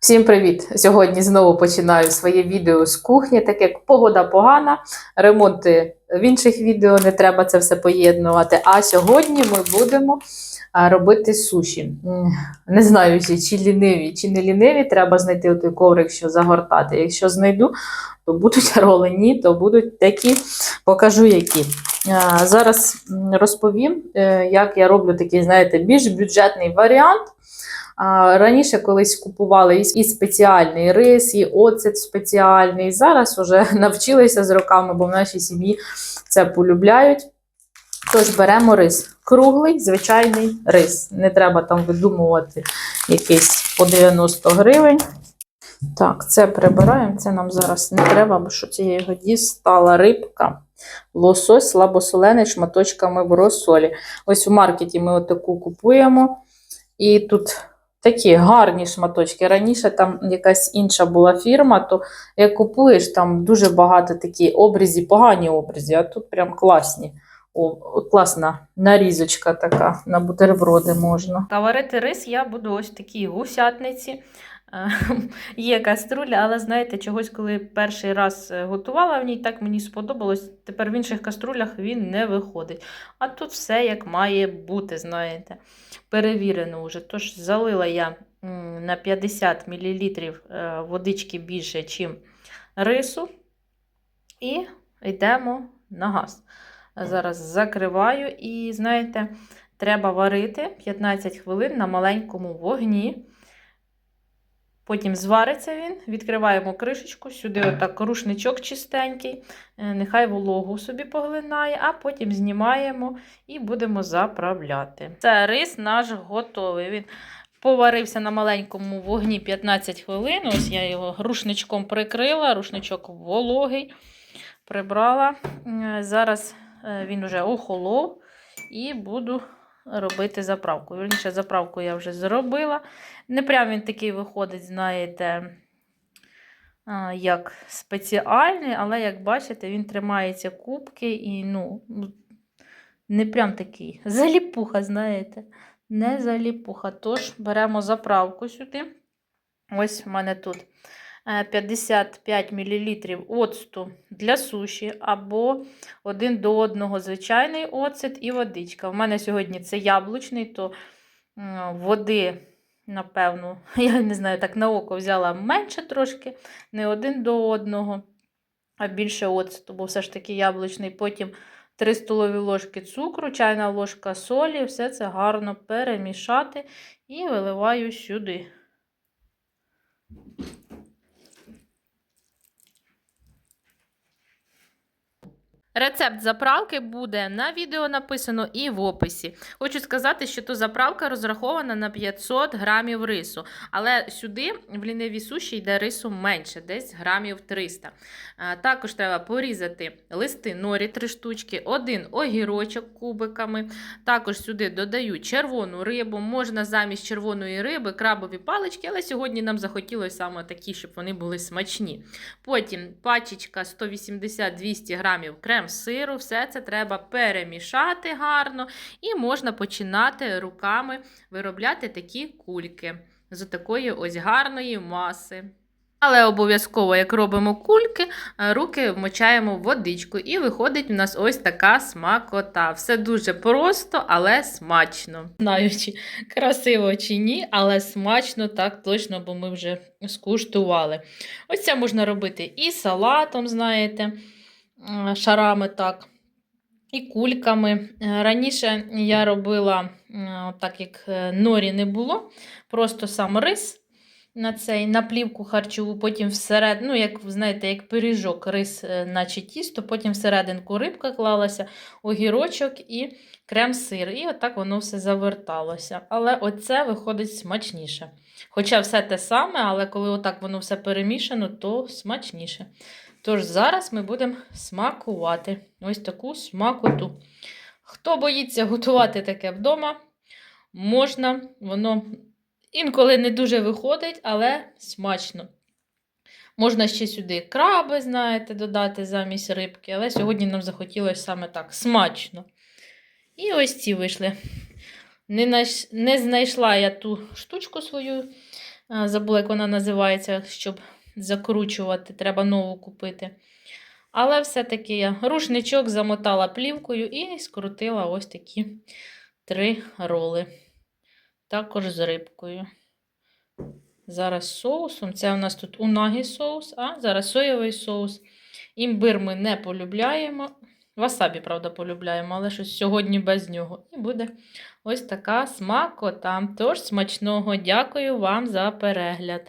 Всім привіт! Сьогодні знову починаю своє відео з кухні, так як погода погана, ремонти в інших відео не треба це все поєднувати. А сьогодні ми будемо робити суші. Не знаю, чи ліниві, чи не ліниві, треба знайти той коврик, що загортати. Якщо знайду, то будуть роли, ні, то будуть такі, покажу які. Зараз розповім, е, як я роблю такий, знаєте, більш бюджетний варіант. Раніше колись купували і спеціальний рис, і оцет спеціальний. Зараз вже навчилися з роками, бо в нашій сім'ї це полюбляють. Тож беремо рис. Круглий, звичайний рис. Не треба там видумувати якийсь по 90 гривень. Так, це прибираємо. Це нам зараз не треба, бо що це я його дістала рибка. Лосось слабосолений шматочками в розсолі. Ось у маркеті ми отаку купуємо. І тут такі гарні шматочки. Раніше там якась інша була фірма, то як купуєш, там дуже багато такі обрізі, погані обрізі, а тут прям класні. О, класна нарізочка така, на бутерброди можна. Та варити рис я буду ось такій гусятниці. Е, Є каструля, але знаєте, чогось, коли перший раз е, готувала в ній, так мені сподобалось. Тепер в інших каструлях він не виходить. А тут все як має бути, знаєте. Перевірено вже. Тож залила я на 50 мл е, водички більше, ніж рису. І йдемо на газ. Зараз закриваю і, знаєте, треба варити 15 хвилин на маленькому вогні. Потім звариться він, відкриваємо кришечку, сюди отак рушничок чистенький, е, нехай вологу собі поглинає, а потім знімаємо і будемо заправляти. Це рис наш готовий. Він поварився на маленькому вогні 15 хвилин. Ось я його рушничком прикрила, рушничок вологий, прибрала. Е, Зараз е, він вже охолов і буду робити заправку. Вірніше, заправку я вже зробила. Не прям він такий виходить, знаєте, як спеціальний, але, як бачите, він тримається кубки і, ну, не прям такий. Заліпуха, знаєте, не заліпуха. Тож беремо заправку сюди. Ось в мене тут 55 мл оцту для суші, або один до одного звичайний оцет і водичка. У мене сьогодні це яблучний, то води, напевно, я не знаю, так на око взяла менше трошки, не один до одного, а більше оцету, бо все ж таки яблучний. Потім 3 столові ложки цукру, чайна ложка солі, все це гарно перемішати і виливаю сюди. Рецепт заправки буде на відео написано і в описі. Хочу сказати, що то заправка розрахована на 500 грамів рису, але сюди в ліниві суші йде рису менше, десь грамів 300. Також треба порізати листи норі 3 штучки, один огірочок кубиками. Також сюди додаю червону рибу. Можна замість червоної риби крабові палички, але сьогодні нам захотілося саме такі, щоб вони були смачні. Потім пачечка 180-200 грамів крем сиру, все це треба перемішати гарно, і можна починати руками виробляти такі кульки з такої ось гарної маси. Але обов'язково, як робимо кульки, е, руки вмочаємо в водичку, і виходить у нас ось така смакота. Все дуже просто, але смачно. Знаю, чи красиво чи ні, але смачно так точно, бо ми вже скуштували. Ось це можна робити і салатом, знаєте, шарами так, і кульками. Е, Раніше я робила, е, так як е, норі не було, просто сам рис на цей на плівку харчову, потім всередину, ну, як знаєте, як пиріжок, рис, е, наче тісто, потім всерединку рибка клалася, огірочок і крем-сир. І отак воно все заверталося. Але оце виходить смачніше. Хоча все те саме, але коли отак воно все перемішано, то смачніше. Тож зараз ми будемо смакувати ось таку смакоту. Хто боїться готувати таке вдома, можна, воно інколи не дуже виходить, але смачно. Можна ще сюди краби, знаєте, додати замість рибки, але сьогодні нам захотілося саме так смачно. І ось ці вийшли. Не, не знайшла я ту штучку свою Забула, як вона називається, щоб закручувати, треба нову купити. Але все-таки я рушничок замотала плівкою і скрутила ось такі три роли. Також з рибкою. Зараз соусом. Це у нас тут унагі соус, а зараз соєвий соус. Імбир ми не полюбляємо. Васабі, правда, полюбляємо, але щось сьогодні без нього. І буде ось така смакота. Тож смачного дякую вам за перегляд.